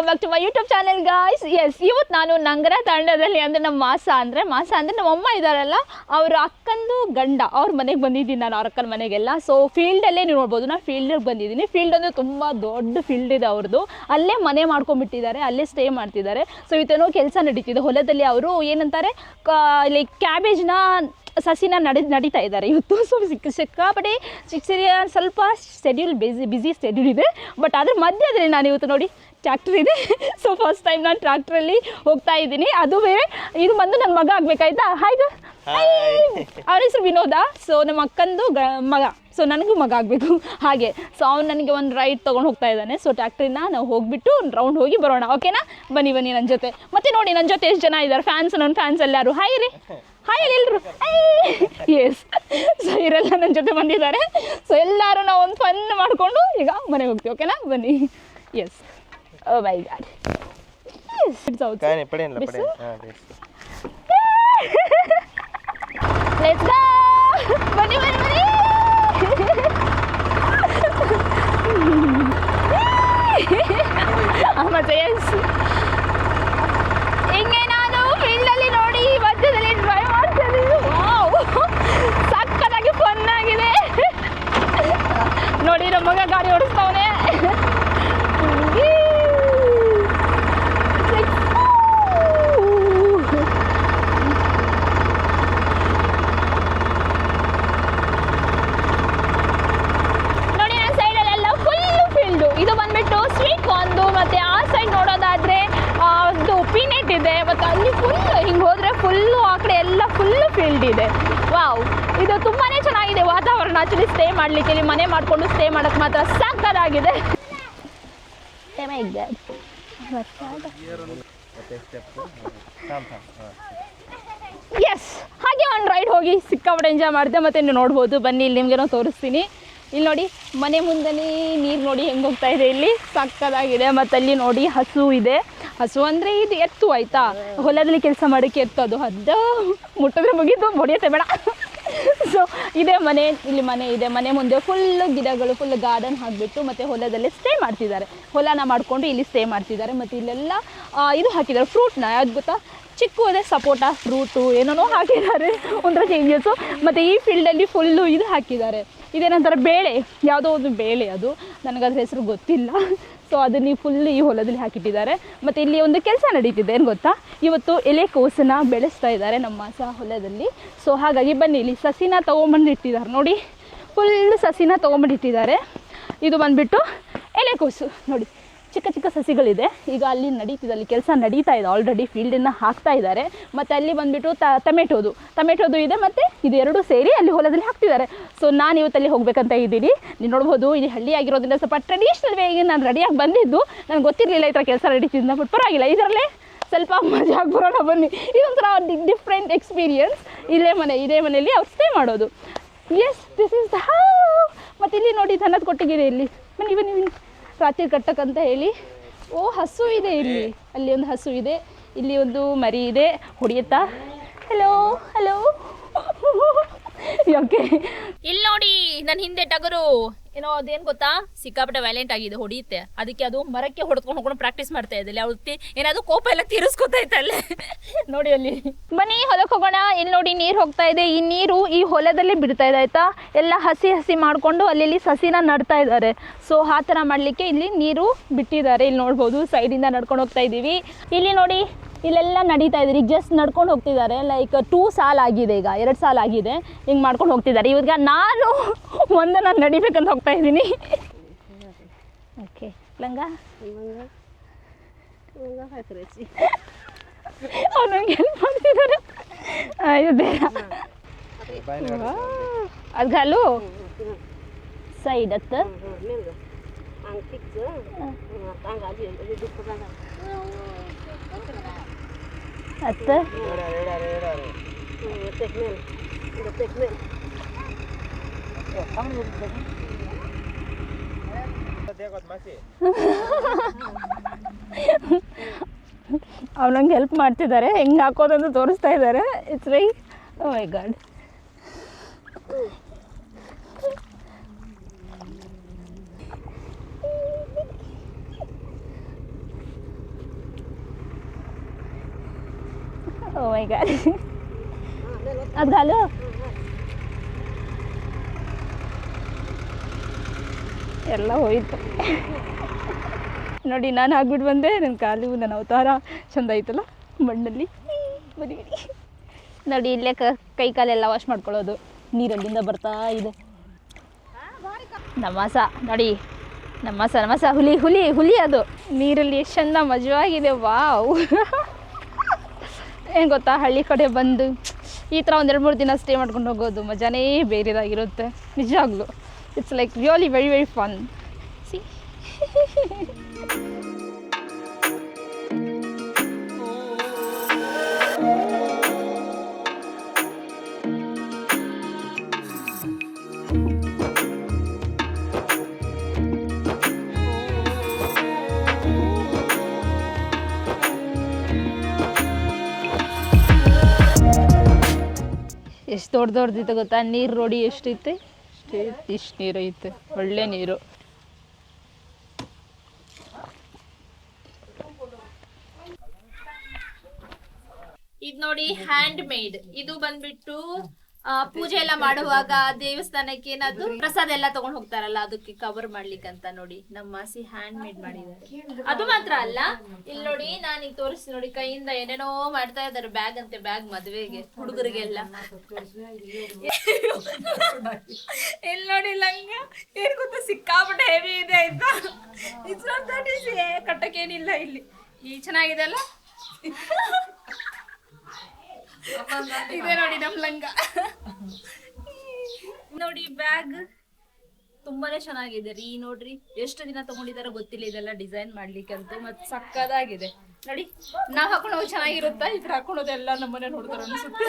Welcome back to my YouTube channel guys yes ಇವತ್ತು ನಾನು ನಂಗರ ತಾಂಡದಲ್ಲಿ ಅಂದರೆ ನಮ್ಮ ಮಾಸ ಅಂದರೆ ಮಾಸ ಅಂದರೆ ನಮ್ಮ ಅಮ್ಮ ಇದ್ದಾರಲ್ಲ ಅವ್ರ ಅಕ್ಕಂದು ಗಂಡ. ಅವ್ರ ಮನೆಗೆ ಬಂದಿದ್ದೀನಿ ನಾನು, ಅವ್ರ ಅಕ್ಕನ ಮನೆಗೆಲ್ಲ. ಸೊ ಫೀಲ್ಡಲ್ಲೇ ನೀವು ನೋಡ್ಬೋದು, ನಾನು ಫೀಲ್ಡಿಗೆ ಬಂದಿದ್ದೀನಿ. ಫೀಲ್ಡ್ ಅಂದರೆ ತುಂಬ ದೊಡ್ಡ ಫೀಲ್ಡ್ ಇದೆ ಅವ್ರದ್ದು ಅಲ್ಲೇ ಮನೆ ಮಾಡ್ಕೊಂಡ್ಬಿಟ್ಟಿದ್ದಾರೆ, ಅಲ್ಲೇ ಸ್ಟೇ ಮಾಡ್ತಿದ್ದಾರೆ. ಸೊ ಇವತ್ತೇನೋ ಕೆಲಸ ನಡೀತಿದೆ. ಹೊಲದಲ್ಲಿ ಅವರು ಏನಂತಾರೆ ಲೈಕ್ ಕ್ಯಾಬೇಜ್ನ ಸಸಿನ ನಡೆ ನಡೀತಾ ಇದ್ದಾರೆ. ಇವತ್ತು ಸೊ ಸಿಕ್ಕ ಸಿಕ್ಕಾಪಟ್ಟೆ ಚಿಕ್ಕ ಸಿರಿಯ ಸ್ವಲ್ಪ ಶೆಡ್ಯೂಲ್ ಬಿಸಿ ಬಿಸಿ ಶೆಡ್ಯೂಲ್ ಇದೆ. ಬಟ್ ಅದ್ರ ಮಧ್ಯದಲ್ಲಿ ನಾನು ಇವತ್ತು ನೋಡಿ ಟ್ರ್ಯಾಕ್ಟರ್ ಇದೆ. ಸೊ ಫಸ್ಟ್ ಟೈಮ್ ನಾನು ಟ್ರ್ಯಾಕ್ಟ್ರಲ್ಲಿ ಹೋಗ್ತಾ ಇದ್ದೀನಿ. ಅದು ಬೇರೆ ಇದು ಬಂದು ನನ್ನ ಮಗ ಆಗಬೇಕಾಯ್ತಾ? ಹಾಯ್ದು ಅವನ ಹೆಸರು ವಿನೋದ. ಸೊ ನಮ್ಮ ಅಕ್ಕಂದು ಗ ಮಗ. ಸೊ ನನಗೂ ಮಗ ಆಗಬೇಕು. ಹಾಗೆ. ಸೊ ಅವ್ನು ನನಗೆ ಒಂದು ರೈಡ್ ತೊಗೊಂಡು ಹೋಗ್ತಾ ಇದ್ದಾನೆ. ಸೊ ಟ್ಯಾಕ್ಟ್ರಿನ ನಾವು ಹೋಗಿಬಿಟ್ಟು ರೌಂಡ್ ಹೋಗಿ ಬರೋಣ. ಓಕೆನಾ ಬನ್ನಿ ಬನ್ನಿ ನನ್ನ ಜೊತೆ. ಮತ್ತೆ ನೋಡಿ ನನ್ನ ಜೊತೆ ಎಷ್ಟು ಜನ ಇದ್ದಾರೆ? ಫ್ಯಾನ್ಸ್ ನನ್ನ ಫ್ಯಾನ್ಸ್ ಎಲ್ಲರೂ. ಹಾಯ್ ರೀ. ಹಾಯ್ ಎಲ್ಲರೂ ಎಸ್ ಸೊ ಇವರೆಲ್ಲ ನನ್ನ ಜೊತೆ ಬಂದಿದ್ದಾರೆ. ಸೊ ಎಲ್ಲರೂ ನಾವು ಒಂದು ಫನ್ ಮಾಡಿಕೊಂಡು ಈಗ ಮನೆಗೆ ಹೋಗ್ತೀವಿ ಓಕೆನಾ ಬನ್ನಿ. Yes oh by God yes it's out go ಬನ್ನಿ ಬನ್ನಿ ಬನ್ನಿ. ಅಮ್ಮ ಮಗ ಗಾಡಿ ಓಡಿಸ್ತಾವನೆ. ನೋಡಿ ನನ್ನ ಸೈಡಲ್ಲೆಲ್ಲ ಫುಲ್ ಫೀಲ್ಡು ಇದು ಬಂದ್ಬಿಟ್ಟು ಸ್ವೀಟ್ ಒಂದು, ಮತ್ತೆ ಆ ಸೈಡ್ ನೋಡೋದಾದ್ರೆ ಅದು ಪೀನೆಟ್ ಇದೆ, ಮತ್ತೆ ಅಲ್ಲಿ ಫುಲ್ ಹಿಂಗೆ ಹೋದರೆ ಫುಲ್ಲು ಆ ಫುಲ್ಲು ಫೀಲ್ಡ್ ಇದೆ. ವಾವ್ ಇದು ತುಂಬಾ ಚೆನ್ನಾಗಿದೆ ವಾತಾವರಣ. ಆ್ಯಕ್ಚುಲಿ ಸ್ಟೇ ಮಾಡಲಿಕ್ಕೆ ಇಲ್ಲಿ ಮನೆ ಮಾಡಿಕೊಂಡು ಸ್ಟೇ ಮಾಡೋಕ್ಕೆ ಮಾತ್ರ ಸಾಕಾಗಿದೆ. ಎಸ್ ಹಾಗೆ ಒಂದು ರೈಡ್ ಹೋಗಿ ಸಿಕ್ಕಾಪಟ್ಟೆ ಎಂಜಾಯ್ ಮಾಡಿದೆ. ಮತ್ತು ಇನ್ನು ನೋಡ್ಬೋದು. ಬನ್ನಿ, ಇಲ್ಲಿ ನಿಮಗೇನೋ ತೋರಿಸ್ತೀನಿ. ಇಲ್ಲಿ ನೋಡಿ, ಮನೆ ಮುಂದೆ ನೀರು ನೋಡಿ ಹೆಂಗೆ ಹೋಗ್ತಾ ಇದೆ ಇಲ್ಲಿ. ಸಕ್ಕದಾಗಿದೆ ಮತ್ತು ಅಲ್ಲಿ ನೋಡಿ ಹಸು ಇದೆ. ಹಸು ಅಂದರೆ ಇದು ಎತ್ತು, ಆಯಿತಾ? ಹೊಲದಲ್ಲಿ ಕೆಲಸ ಮಾಡೋಕ್ಕೆ ಎತ್ತು ಅದು. ಅದು ಮುಟ್ಟಿದ್ರೆ ಮುಗಿದು ಹೊಡಿಯುತ್ತೆ ಬೇಡ. ಸೊ ಇದೇ ಮನೆ, ಇಲ್ಲಿ ಮನೆ ಇದೆ. ಮನೆ ಮುಂದೆ ಫುಲ್ ಗಿಡಗಳು ಫುಲ್ ಗಾರ್ಡನ್ ಹಾಕಿಬಿಟ್ಟು ಮತ್ತು ಹೊಲದಲ್ಲಿ ಸ್ಟೇ ಮಾಡ್ತಿದ್ದಾರೆ. ಹೊಲನ ಮಾಡಿಕೊಂಡು ಇಲ್ಲಿ ಸ್ಟೇ ಮಾಡ್ತಿದ್ದಾರೆ. ಮತ್ತು ಇಲ್ಲೆಲ್ಲ ಇದು ಹಾಕಿದ್ದಾರೆ ಫ್ರೂಟ್ನ ಯಾವ್ದು ಗೊತ್ತಾ? ಚಿಕ್ಕು ಅದೇ ಸಪೋಟ ಫ್ರೂಟು ಏನೇನೋ ಹಾಕಿದ್ದಾರೆ. ಒಂಥರ ಚೇಂಜಸ್ಸು ಮತ್ತು ಈ ಫೀಲ್ಡಲ್ಲಿ ಫುಲ್ಲು ಇದು ಹಾಕಿದ್ದಾರೆ. ಇದೇನಂತಾರೆ, ಬೇಳೆ. ಯಾವುದೋ ಒಂದು ಬೇಳೆ ಅದು. ನನಗದ್ರ ಹೆಸರು ಗೊತ್ತಿಲ್ಲ. ಸೊ ಅದನ್ನ ಫುಲ್ ಈ ಹೊಲದಲ್ಲಿ ಹಾಕಿಟ್ಟಿದ್ದಾರೆ. ಮತ್ತು ಇಲ್ಲಿ ಒಂದು ಕೆಲಸ ನಡೀತಿದೆ, ಏನು ಗೊತ್ತಾ? ಇವತ್ತು ಎಲೆಕೋಸನ್ನ ಬೆಳೆಸ್ತಾ ಇದ್ದಾರೆ ನಮ್ಮ ಸಹ ಹೊಲದಲ್ಲಿ. ಸೊ ಹಾಗಾಗಿ ಬನ್ನಿ, ಇಲ್ಲಿ ಸಸಿನ ತೊಗೊಂಬಂದು ನೋಡಿ. ಫುಲ್ ಸಸಿನ ತೊಗೊಂಬಂದು ಇಟ್ಟಿದ್ದಾರೆ. ಇದು ಬಂದುಬಿಟ್ಟು ಎಲೆಕೋಸು ನೋಡಿ. ಚಿಕ್ಕ ಚಿಕ್ಕ ಸಸಿಗಳಿದೆ. ಈಗ ಅಲ್ಲಿ ನಡೀತಿದೆ, ಅಲ್ಲಿ ಕೆಲಸ ನಡೀತಾ ಇದೆ ಆಲ್ರೆಡಿ ಫೀಲ್ಡನ್ನು ಹಾಕ್ತಾ ಇದ್ದಾರೆ. ಮತ್ತು ಅಲ್ಲಿ ಬಂದುಬಿಟ್ಟು ತ, ಟೊಮೆಟೋದು. ಟೊಮೆಟೋದು ಇದೆ ಮತ್ತು ಇದು ಎರಡು ಸೇರಿ ಅಲ್ಲಿ ಹೊಲದಲ್ಲಿ ಹಾಕ್ತಿದ್ದಾರೆ. ಸೊ ನಾನು ಇವತ್ತಲ್ಲಿ ಹೋಗಬೇಕಂತ ಇದ್ದೀನಿ. ನೀವು ನೋಡ್ಬೋದು ಇದು ಹಳ್ಳಿ ಆಗಿರೋದ್ರಿಂದ ಸ್ವಲ್ಪ ಟ್ರೆಡಿಷ್ನಲ್ ವೇಗೆ ನಾನು ರೆಡಿಯಾಗಿ ಬಂದಿದ್ದು. ನನಗೆ ಗೊತ್ತಿರಲಿಲ್ಲ ಈ ಥರ ಕೆಲಸ ನಡೀತಿದ್ದ ಬಟ್ ಪರವಾಗಿಲ್ಲ. ಇದರಲ್ಲೇ ಸ್ವಲ್ಪ ಮಜಾ ಬರೋಣ ಬನ್ನಿ. ಇದೊಂಥರ ಡಿಫ್ರೆಂಟ್ ಎಕ್ಸ್ಪೀರಿಯನ್ಸ್ ಇಲ್ಲೇ ಮನೆ, ಇದೇ ಮನೆಯಲ್ಲಿ ಅವ್ರು ಸ್ಟೇ ಮಾಡೋದು. ಎಸ್ ದಿಸ್ ಇಸ್ ದ ಮತ್ತು ಇಲ್ಲಿ ನೋಡಿ, ದನದ ಕೊಟ್ಟಿಗೆ ಇಲ್ಲಿ. ಬನ್ನಿ ಬನ್ನಿ ಬನ್ನಿ. ರಾತ್ರಿ ಕಟ್ಟಕ್ಕಂತ ಹೇಳಿ. ಓ, ಹಸು ಇದೆ ಇಲ್ಲಿ. ಅಲ್ಲಿ ಒಂದು ಹಸು ಇದೆ. ಇಲ್ಲಿ ಒಂದು ಮರಿ ಇದೆ. ಹೊಡಿಯತ್ತ? Hello hello okay. ಇಲ್ಲಿ ನೋಡಿ ನನ್ನ ಹಿಂದೆ ಟಗರು. ಏನೋ ಅದೇನ್ ಗೊತ್ತಾ? ಸಿಕ್ಕಾಪಟ್ಟೆ ವ್ಯಾಲೆಂಟ್ ಆಗಿದೆ ಹೊಡಿಯುತ್ತೆ. ಅದಕ್ಕೆ ಅದು ಮರಕ್ಕೆ ಹೊಡ್ಕೊಂಡು ಹೋಗೋಣ ಪ್ರಾಕ್ಟೀಸ್ ಮಾಡ್ತಾ ಇದ್ದಲ್ಲಿ ಅವ್ರ ಏನಾದ್ರು ಕೋಪ ಎಲ್ಲ ತೀರಿಸ್ಕೊತಾ ಅಲ್ಲಿ. ನೋಡಿ ಅಲ್ಲಿ. ಬನ್ನಿ ಹೊಲಕ್ಕೆ ಹೋಗೋಣ. ಇಲ್ಲಿ ನೋಡಿ ನೀರು ಹೋಗ್ತಾ ಇದೆ. ಈ ನೀರು ಈ ಹೊಲದಲ್ಲಿ ಬಿಡ್ತಾ ಇದೆ ಆಯ್ತಾ? ಎಲ್ಲ ಹಸಿ ಹಸಿ ಮಾಡಿಕೊಂಡು ಅಲ್ಲಿ ಸಸಿನ ನಡ್ತಾ ಇದ್ದಾರೆ. ಸೊ ಆ ಥರ ಮಾಡಲಿಕ್ಕೆ ಇಲ್ಲಿ ನೀರು ಬಿಟ್ಟಿದ್ದಾರೆ. ಇಲ್ಲಿ ನೋಡ್ಬೋದು ಸೈಡಿಂದ ನಡ್ಕೊಂಡು ಹೋಗ್ತಾ ಇದ್ದೀವಿ ಇಲ್ಲಿ ನೋಡಿ ಇಲ್ಲೆಲ್ಲ ನಡೀತಾ ಇದ್ದಾರೆ ಈಗ ಜಸ್ಟ್ ನಡ್ಕೊಂಡು ಹೋಗ್ತಿದ್ದಾರೆ ಲೈಕ್ ಟೂ ಸಾಲ ಆಗಿದೆ ಈಗ ಎರಡು ಸಾಲ ಆಗಿದೆ ಹಿಂಗೆ ಮಾಡ್ಕೊಂಡು ಹೋಗ್ತಿದ್ದಾರೆ ಇವಾಗ ನಾನು ಒಂದು ನಾನು ನಡಿಬೇಕಂತ ಹೋಗ್ತಾ ಇದ್ದೀನಿ ಓಕೆ ಲಂಗ ಅವ್ರು ನಂಗೆ ಹೆಲ್ಪ್ ಮಾಡ್ತಿದ್ದಾರೆ ಇದು ಬೇಡ ಅದು ಗಾಲು ಸೈಡ್ ಅತ್ತೆ? ಅವ್ನಂಗೆ ಹೆಲ್ಪ್ ಮಾಡ್ತಿದ್ದಾರೆ ಹೆಂಗೆ ಹಾಕೋದಂತ ತೋರಿಸ್ತಾ ಇದ್ದಾರೆ it's like oh my God my God. ಅದು galo. ಎಲ್ಲ ಹೋಯ್ತು. ನೋಡಿ, ನಾನು ಆಗ್ಬಿಟ್ಟು ಬಂದೆ. ನನ್ನ ಕಾಲು, ನನ್ನ ಅವತಾರ. ಚಂದ ಐತಲ್ಲ ಮಣ್ಣಲ್ಲಿ. ಬದಿ ನೋಡಿ, ಇಲ್ಲೇ ಕ ಕೈ ಕಾಲೆಲ್ಲ ವಾಶ್ ಮಾಡ್ಕೊಳ್ಳೋದು. ನೀರಲ್ಲಿಂದ ಬರ್ತಾ ಇದೆ. ನಮಾಸ ನೋಡಿ. ನಮಾಸ ನಮಾಸ ಹುಲಿ ಹುಲಿ ಹುಲಿ ಅದು. ನೀರಲ್ಲಿ ಎಷ್ಟು ಚಂದ ಮಜವಾಗಿದೆ, ವಾವ್. ಏನು ಗೊತ್ತಾ, ಹಳ್ಳಿ ಕಡೆ ಬಂದು ಈ ಥರ ಒಂದೆರಡು ಮೂರು ದಿನ ಸ್ಟೇ ಮಾಡ್ಕೊಂಡು ಹೋಗೋದು ಮಜಾನೇ ಬೇರೆದಾಗಿರುತ್ತೆ. ನಿಜವಾಗ್ಲೂ it's like really very very fun see ಎಷ್ಟು ದೊಡ್ಡ ದೊಡ್ಡದಿತ್ತು ಗೊತ್ತಾ? ನೀರು ರೋಡಿ ಎಷ್ಟೈತೆ ಅಷ್ಟೇ ಇಷ್ಟು ನೀರು ಐತೆ ಒಳ್ಳೆ ನೀರು. ಇದು ನೋಡಿ ಹ್ಯಾಂಡ್ ಮೇಡ್ ಇದು ಬಂದ್ಬಿಟ್ಟು ಆ, ಪೂಜೆ ಎಲ್ಲ ಮಾಡುವಾಗ ದೇವಸ್ಥಾನಕ್ಕೆ ಏನಾದ್ರು ಪ್ರಸಾದ ಎಲ್ಲ ತಗೊಂಡ್ ಹೋಗ್ತಾರಲ್ಲ ಅದಕ್ಕೆ ಕವರ್ ಮಾಡ್ಲಿಕ್ಕೆ ಅಂತ ನೋಡಿ. ನಮ್ಮ ಮಾಸಿ ಹ್ಯಾಂಡ್ ಮೇಡ್ ಮಾಡಿದ್ದಾರೆ. ಅದು ಮಾತ್ರ ಅಲ್ಲ ಇಲ್ಲಿ ನೋಡಿ ನಾನು ಈಗ ತೋರಿಸ್ತೀನಿ ನೋಡಿ ಕೈಯಿಂದ ಏನೇನೋ ಮಾಡ್ತಾ ಇದ್ದಾರೆ ಬ್ಯಾಗ್ ಅಂತೆ ಬ್ಯಾಗ್ ಮದ್ವೆಗೆ ಹುಡುಗರಿಗೆಲ್ಲ. ಇಲ್ಲಿ ನೋಡಿ ಲಂಗ ಏನ್ ಗೊತ್ತಾ ಸಿಕ್ಕಾಪಟ್ಟೆ ಹೆವಿ ಇದೆ ಆಯ್ತಾ? ಕಟ್ಟಕ್ಕೇನಿಲ್ಲ ಇಲ್ಲಿ. ಈ ಚೆನ್ನಾಗಿದೆ ಅಲ್ಲ? ಇದೆ ನೋಡಿ ನಮ್ ಲಂಗ. ನೋಡಿ ಬ್ಯಾಗ್ ತುಂಬಾನೇ ಚೆನ್ನಾಗಿದೆ ರೀ. ನೋಡ್ರಿ ಎಷ್ಟು ದಿನ ತಗೊಂಡಿದಾರೋ ಗೊತ್ತಿಲ್ಲ. ಇದೆಲ್ಲ ಡಿಸೈನ್ ಮಾಡ್ಲಿಕ್ಕೆ ಅಂತ ಮತ್ತೆ ಸಕ್ಕದಾಗಿದೆ ನೋಡಿ. ನಾವ್ ಹಾಕೊಳ್ಳೋದು ಚೆನ್ನಾಗಿರುತ್ತಾ. ಇದ್ರ ಹಾಕೊಳ್ಳೋದೆಲ್ಲ ನಮ್ಮನೆ ನೋಡ್ತಾರೆ ಅನ್ಸುತ್ತೆ.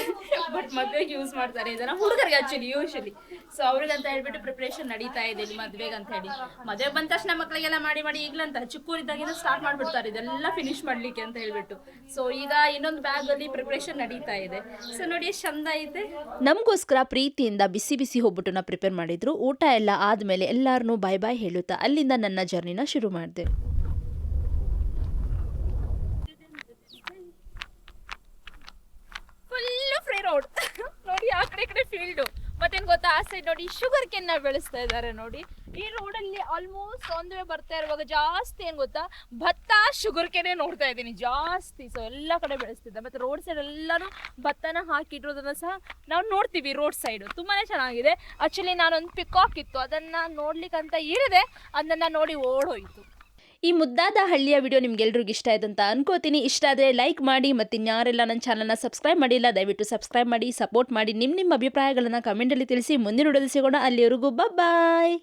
ಬಟ್ ಮದ್ವೆಗೆ ಯೂಸ್ ಮಾಡ್ತಾರೆ ಇದನ್ನ ಹುಡುಗರಿಗೆ ಆಕ್ಚುಲಿ ಯೂಶಲಿ ಸೊ ಅಂತ ಹೇಳ್ಬಿಟ್ಟು ಪ್ರಿಪ್ರೇಷನ್ ನಡೀತಾ ಇದೆ ಇಲ್ಲಿ ಮದ್ವೆಗೆ ಅಂತ ಹೇಳಿ. ಮದ್ವೆ ಬಂದ ತಕ್ಷಣ ಮಕ್ಳಿಗೆಲ್ಲ ಮಾಡಿ ಮಾಡಿ ಈಗ್ಲಂತ ಚಿಕ್ಕೂರಿದ್ದಾಗಿಂದ ಸ್ಟಾರ್ಟ್ ಮಾಡ್ಬಿಡ್ತಾರೆ. ಇದೆಲ್ಲ ಫಿನಿಶ್ ಮಾಡ್ಲಿಕ್ಕೆ ಅಂತ ಹೇಳ್ಬಿಟ್ಟು. ಸೊ ಈಗ ಇನ್ನೊಂದು ಬ್ಯಾಗ್ ಅಲ್ಲಿ ಪ್ರಿಪ್ರೇಷನ್ ನಡೀತಾ ಇದೆ. ಸೊ ನೋಡಿ, ಎಷ್ಟು ಚಂದ ಐತೆ. ನಮಗೋಸ್ಕರ ಪ್ರೀತಿಯಿಂದ ಬಿಸಿ ಬಿಸಿ ಒಬ್ಬಟ್ಟನ್ನ ಪ್ರಿಪೇರ್ ಮಾಡಿದ್ರು. ಊಟ ಎಲ್ಲ ಆದ್ಮೇಲೆ ಎಲ್ಲಾರನ್ನೂ ಬಾಯ್ ಬಾಯ್ ಹೇಳುತ್ತಾ ಅಲ್ಲಿಂದ ನನ್ನ ಜರ್ನಿನ ಶುರು ಮಾಡಿದೆ ಫುಲ್ ಫ್ರೀ ರೋಡ್ ನೋಡಿ ಆ ಕಡೆ ಕಡೆ ಫೀಲ್ಡು ಮತ್ತೇನು ಗೊತ್ತಾ? ಆ ಸೈಡ್ ನೋಡಿ ಶುಗರ್ ಕೆನ್ನ ಬೆಳೆಸ್ತಾ ಇದ್ದಾರೆ ನೋಡಿ. ಈ ರೋಡಲ್ಲಿ ಆಲ್ಮೋಸ್ಟ್ ಒಂದವೇ ಬರ್ತಾ ಇರುವಾಗ ಜಾಸ್ತಿ ಏನು ಗೊತ್ತಾ? ಭತ್ತ ಶುಗರ್ ಕೆನೆ ನೋಡ್ತಾ ಇದ್ದೀನಿ. ಜಾಸ್ತಿ. ಸೊ ಎಲ್ಲ ಕಡೆ ಬೆಳೆಸ್ತಿದ್ದೆ ಮತ್ತೆ ರೋಡ್ ಸೈಡ್ ಎಲ್ಲಾನು ಭತ್ತನ ಹಾಕಿಟ್ಟಿರೋದನ್ನ ಸಹ ನಾವು ನೋಡ್ತೀವಿ ರೋಡ್ ಸೈಡು ತುಂಬಾನೇ ಚೆನ್ನಾಗಿದೆ. ಆಕ್ಚುಲಿ ನಾನೊಂದು ಪಿಕಾಕ್ ಇತ್ತು. ಅದನ್ನ ನೋಡ್ಲಿಕ್ಕಂತ ಇರದೆ, ಅದನ್ನ ನೋಡಿ ಓಡೋಯ್ತು ಈ ಮುದ್ದಾದ ಹಳ್ಳಿಯ ವಿಡಿಯೋ ನಿಮ್ಗೆಲ್ರಿಗೂ ಇಷ್ಟ ಆಯ್ತು ಅಂತ ಅನ್ಕೋತೀನಿ. ಇಷ್ಟ ಆದರೆ ಲೈಕ್ ಮಾಡಿ ಮತ್ತು ಇನ್ಯಾರೆಲ್ಲ ನನ್ನ ಚಾನಲ್ನ ಸಬ್ಸ್ಕ್ರೈಬ್ ಮಾಡಿಲ್ಲ, ದಯವಿಟ್ಟು ಸಬ್ಸ್ಕ್ರೈಬ್ ಮಾಡಿ ಸಪೋರ್ಟ್ ಮಾಡಿ ನಿಮ್ಮ ನಿಮ್ಮ ಅಭಿಪ್ರಾಯಗಳನ್ನು ಕಮೆಂಟಲ್ಲಿ ತಿಳಿಸಿ. ಮುಂದಿನ ವಿಡಿಯೋದಲ್ಲಿ ಸಿಗೋಣ. ಅಲ್ಲಿವರೆಗೂ ಬಾಯ್